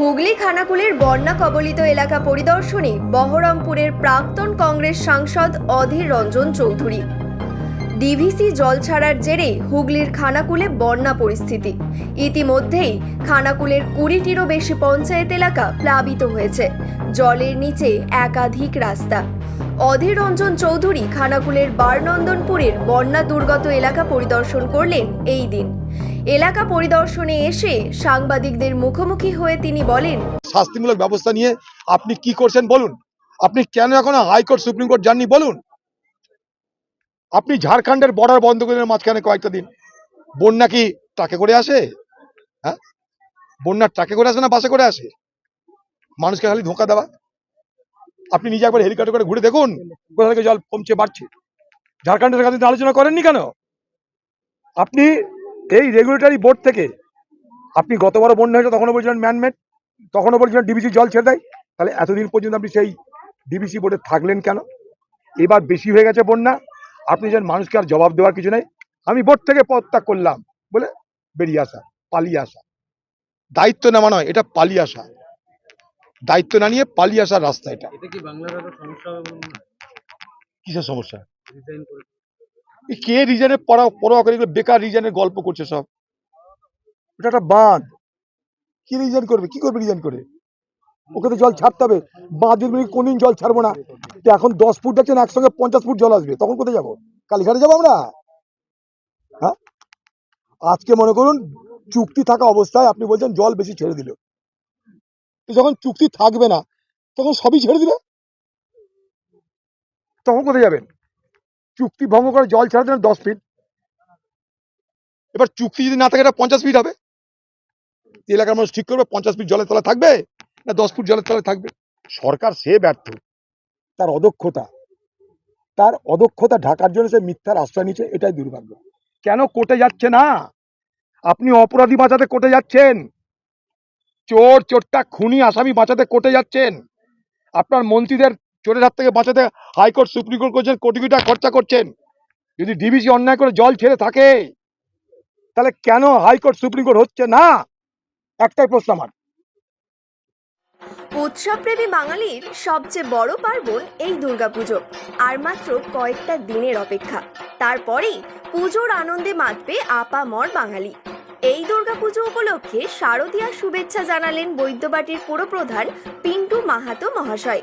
হুগলি খানাকুলের বন্যা কবলিত এলাকা পরিদর্শনে বহরমপুরের প্রাক্তন কংগ্রেস সাংসদ অধীর রঞ্জন চৌধুরী। ডিভিসি জল ছাড়ার জেরে হুগলির খানাকুলে বন্যা পরিস্থিতি। ইতিমধ্যেই খানাকুলের কুড়িটিরও বেশি পঞ্চায়েত এলাকা প্লাবিত হয়েছে। জলের নিচে একাধিক রাস্তা। অধীর রঞ্জন চৌধুরী খানাকুলের বারনন্দনপুরের বন্যা দুর্গত এলাকা পরিদর্শন করলেন এই দিন। এলাকা পরিদর্শনে এসে সাংবাদিকদের মুখোমুখি হয়ে তিনি বলেন, শাস্তিমূলক ব্যবস্থা নিয়ে আপনি কি করছেন বলুন। আপনি কেন এখনও হাইকোর্ট, সুপ্রিম কোর্ট যাননি বলুন। আপনি ঝাড়খণ্ডের বর্ডার বন্ধ করে মাঝখানে কয়েকটা দিন। বন্যা কি ট্রাকে করে আসে? হ্যাঁ? বন্যা ট্রাকে করে আসে না বাসে করে আসে? মানুষকে খালি ধোঁকা দেওয়া? আপনি নিজে একবার হেলিকপ্টার করে ঘুরে দেখুন, কোথা থেকে জল কমছে, বাড়ছে। ঝাড়খণ্ডের কাছে আলোচনা করেননি কেন? আপনি এই রেগুলেটরি বোর্ড থেকে আপনি গতবারও বন্যা হয়েছে তখনও বলছিলেন ম্যানমেড তখনও বলছিলেন ডিবিসি জল ছেড়ে দেয়। তাহলে এতদিন পর্যন্ত আপনি সেই ডিবিসি বোর্ডে থাকলেন কেন? এবার বেশি হয়ে গেছে বন্যা আপনি যেন মানুষকে আর জবাব দেওয়ার কিছু নেই। আমি বোর্ড থেকে পদত্যাগ করলাম বলে বেরিয়ে আসা পালিয়ে আসা। দায়িত্ব নেওয়া নয় এটা পালিয়ে আসা। দায়িত্ব না নিয়ে পালিয়ে আসার রাস্তা এটা। কিসের সমস্যা? কে রিজনে পড়া পড়া করে বেকার রিজনের গল্প করছে সব। এটা একটা বাঁধ। কি রিজন করবে? কি করবে রিজন করে? ওকে তো জল ছাড়তে হবে। বাঁধের মিনিট কোনদিন জল ছাড়বো না। তো এখন দশ ফুট দেখছেন একসঙ্গে পঞ্চাশ ফুট জল আসবে। তখন কোথায় যাব? কালীঘাটে যাব আমরা? হ্যাঁ? আজকে মনে করুন, চুক্তি থাকা অবস্থায় আপনি বলছেন জল বেশি ছেড়ে দিল। তো যখন চুক্তি থাকবে না, তখন সবই ছেড়ে দিবে? তখন কোথায় যাবেন? চুক্তি ভঙ্গ করে জল ছাড়া দেন দশ ফিট এবার চুক্তি যদি না থাকে, এটা পঞ্চাশ ফিট হবে। এলাকার মানুষ ঠিক করবে, পঞ্চাশ ফিট জলের তলায় থাকবে না দশ ফুট জলের তলায় থাকবে। সরকার সে ব্যর্থ। তার অদক্ষতা। তার অদক্ষতা ঢাকার জন্য সে মিথ্যার আশ্রয় নিচ্ছে এটাই দুর্ভাগ্য। কেন কোর্টে যাচ্ছে না? আপনি অপরাধী বাঁচাতে কোর্টে যাচ্ছেন। চোর, চোরটা, খুনি, আসামি বাঁচাতে কোর্টে যাচ্ছেন। আপনার মন্ত্রীদের চোরের হাত থেকে বাঁচাতে হাইকোর্ট, সুপ্রিম কোর্ট করছেন কোটি কোটি টাকা খরচা করছেন। যদি ডিবিসি অন্যায় করে জল ছেড়ে থাকে, তাহলে কেন হাইকোর্ট, সুপ্রিম কোর্ট হচ্ছে না? একটাই প্রশ্ন আমার। উৎসবপ্রেমী বাঙালির সবচেয়ে বড় পার্বণ এই দুর্গাপুজো, আর মাত্র কয়েকটা দিনের অপেক্ষা। তারপরেই পুজোর আনন্দে মাতবে আপামর বাঙালি। এই দুর্গাপুজো উপলক্ষে শারদীয়া শুভেচ্ছা জানালেন বৈদ্যবাটির পুরপ্রধান পিন্টু মাহাতো মহাশয়।